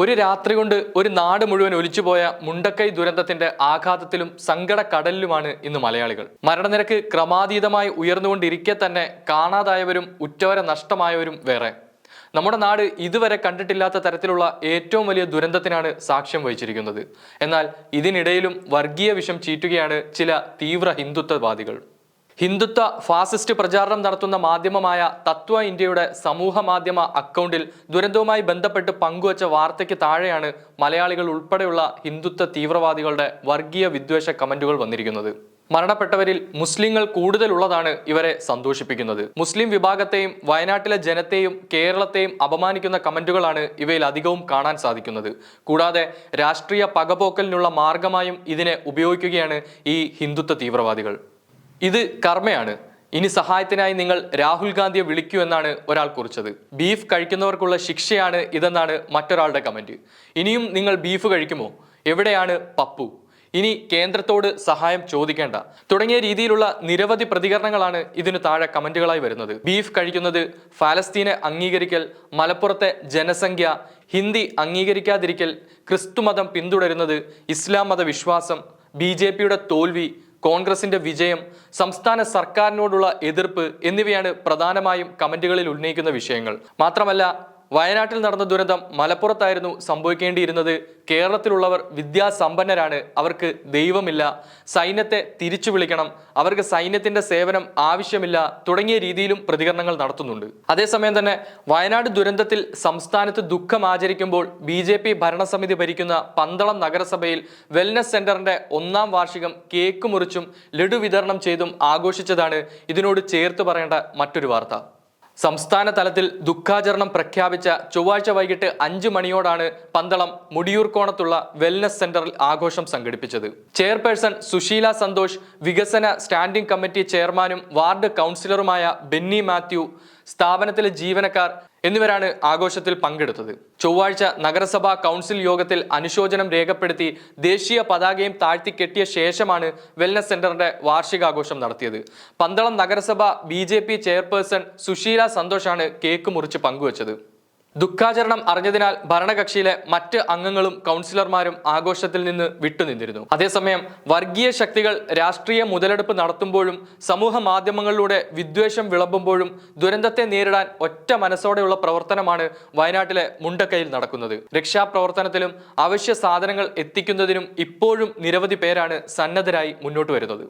ഒരു രാത്രി കൊണ്ട് ഒരു നാട് മുഴുവൻ ഒലിച്ചുപോയ മുണ്ടക്കൈ ദുരന്തത്തിന്റെ ആഘാതത്തിലും സങ്കട കടലിലുമാണ് ഇന്ന് മലയാളികൾ. മരണനിരക്ക് ക്രമാതീതമായി ഉയർന്നുകൊണ്ടിരിക്കെ തന്നെ കാണാതായവരും ഉറ്റവരെ നഷ്ടമായവരും വേറെ. നമ്മുടെ നാട് ഇതുവരെ കണ്ടിട്ടില്ലാത്ത തരത്തിലുള്ള ഏറ്റവും വലിയ ദുരന്തത്തിനാണ് സാക്ഷ്യം വഹിച്ചിരിക്കുന്നത്. എന്നാൽ ഇതിനിടയിലും വർഗീയ വിഷം ചീറ്റുകയാണ് ചില തീവ്ര ഹിന്ദുത്വവാദികൾ. ഹിന്ദുത്വ ഫാസിസ്റ്റ് പ്രചാരണം നടത്തുന്ന മാധ്യമമായ തത്വ ഇന്ത്യയുടെ സമൂഹ മാധ്യമ അക്കൗണ്ടിൽ ദുരന്തവുമായി ബന്ധപ്പെട്ട് പങ്കുവച്ച വാർത്തയ്ക്ക് താഴെയാണ് മലയാളികൾ ഉൾപ്പെടെയുള്ള ഹിന്ദുത്വ തീവ്രവാദികളുടെ വർഗീയ വിദ്വേഷ കമന്റുകൾ വന്നിരിക്കുന്നത്. മരണപ്പെട്ടവരിൽ മുസ്ലിങ്ങൾ കൂടുതലുള്ളതാണ് ഇവരെ സന്തോഷിപ്പിക്കുന്നത്. മുസ്ലിം വിഭാഗത്തെയും വയനാട്ടിലെ ജനത്തെയും കേരളത്തെയും അപമാനിക്കുന്ന കമന്റുകളാണ് ഇവയിൽ അധികവും കാണാൻ സാധിക്കുന്നത്. കൂടാതെ രാഷ്ട്രീയ പകപോക്കലിനുള്ള മാർഗമായും ഇതിനെ ഉപയോഗിക്കുകയാണ് ഈ ഹിന്ദുത്വ തീവ്രവാദികൾ. ഇത് കർമ്മയാണ്. ഇനി സഹായത്തിനായി നിങ്ങൾ രാഹുൽ ഗാന്ധിയെ വിളിക്കൂ എന്നാണ് ഒരാൾ കുറിച്ചത്. ബീഫ് കഴിക്കുന്നവർക്കുള്ള ശിക്ഷയാണ് ഇതെന്നാണ് മറ്റൊരാളുടെ കമന്റ് ഇനിയും നിങ്ങൾ ബീഫ് കഴിക്കുമോ? എവിടെയാണ് പപ്പു? ഇനി കേന്ദ്രത്തോട് സഹായം ചോദിക്കേണ്ട. തുടങ്ങിയ രീതിയിലുള്ള നിരവധി പ്രതികരണങ്ങളാണ് ഇതിനു താഴെ കമന്റുകളായി വരുന്നത്. ബീഫ് കഴിക്കുന്നത് ഫലസ്തീനെ അംഗീകരിക്കൽ മലപ്പുറത്തെ ജനസംഖ്യ ഹിന്ദി അംഗീകരിക്കാതിരിക്കൽ ക്രിസ്തുമതം പിന്തുടരുന്നത് ഇസ്ലാം മതവിശ്വാസം ബി തോൽവി കോൺഗ്രസിന്റെ വിജയം സംസ്ഥാന സർക്കാരിനോടുള്ള എതിർപ്പ് എന്നിവയാണ് പ്രധാനമായും കമന്റുകളിൽ ഉന്നയിക്കുന്ന വിഷയങ്ങൾ. മാത്രമല്ല വയനാട്ടിൽ നടന്ന ദുരന്തം മലപ്പുറത്തായിരുന്നു സംഭവിക്കേണ്ടിയിരുന്നത്. കേരളത്തിലുള്ളവർ വിദ്യാസമ്പന്നരാണ്. അവർക്ക് ദൈവമില്ല. സൈന്യത്തെ തിരിച്ചു വിളിക്കണം. അവർക്ക് സൈന്യത്തിന്റെ സേവനം ആവശ്യമില്ല. തുടങ്ങിയ രീതിയിലും പ്രതികരണങ്ങൾ നടത്തുന്നുണ്ട്. അതേസമയം തന്നെ വയനാട് ദുരന്തത്തിൽ സംസ്ഥാനത്ത് ദുഃഖം ആചരിക്കുമ്പോൾ ബി ജെ പി ഭരണസമിതി ഭരിക്കുന്ന പന്തളം നഗരസഭയിൽ വെൽനസ് സെന്ററിന്റെ ഒന്നാം വാർഷികം കേക്ക് മുറിച്ചും ലഡു വിതരണം ചെയ്തും ആഘോഷിച്ചതാണ്. ഇതിനോട് ചേർത്ത് പറയേണ്ട മറ്റൊരു വാർത്ത. സംസ്ഥാന തലത്തിൽ ദുഃഖാചരണം പ്രഖ്യാപിച്ച ചൊവ്വാഴ്ച വൈകിട്ട് അഞ്ചു മണിയോടാണ് പന്തളം മുടിയൂർക്കോണത്തുള്ള വെൽനസ് സെന്ററിൽ ആഘോഷം സംഘടിപ്പിച്ചത്. ചെയർപേഴ്സൺ സുശീല സന്തോഷ് വികസന സ്റ്റാൻഡിംഗ് കമ്മിറ്റി ചെയർമാനും വാർഡ് കൗൺസിലറുമായ ബെന്നി മാത്യു സ്ഥാപനത്തിലെ ജീവനക്കാർ എന്നിവരാണ് ആഘോഷത്തിൽ പങ്കെടുത്തത്. ചൊവ്വാഴ്ച നഗരസഭാ കൗൺസിൽ യോഗത്തിൽ അനുശോചനം രേഖപ്പെടുത്തി ദേശീയ പതാകയും താഴ്ത്തി കെട്ടിയ ശേഷമാണ് വെൽനസ് സെന്ററിന്റെ വാർഷികാഘോഷം നടത്തിയത്. പന്തളം നഗരസഭ ബി ചെയർപേഴ്സൺ സുശീല സന്തോഷാണ് കേക്ക് മുറിച്ച് പങ്കുവച്ചത്. ദുഃഖാചരണം അറിഞ്ഞതിനാൽ ഭരണകക്ഷിയിലെ മറ്റ് അംഗങ്ങളും കൗൺസിലർമാരും ആഘോഷത്തിൽ നിന്ന് വിട്ടുനിന്നിരുന്നു. അതേസമയം വർഗീയ ശക്തികൾ രാഷ്ട്രീയ മുതലെടുപ്പ് നടത്തുമ്പോഴും സമൂഹ മാധ്യമങ്ങളിലൂടെ വിദ്വേഷം വിളമ്പുമ്പോഴും ദുരന്തത്തെ നേരിടാൻ ഒറ്റ മനസ്സോടെയുള്ള പ്രവർത്തനമാണ് വയനാട്ടിലെ മുണ്ടക്കയിൽ നടക്കുന്നത്. രക്ഷാപ്രവർത്തനത്തിലും അവശ്യ സാധനങ്ങൾ എത്തിക്കുന്നതിനും ഇപ്പോഴും നിരവധി പേരാണ് സന്നദ്ധരായി മുന്നോട്ട് വരുന്നത്.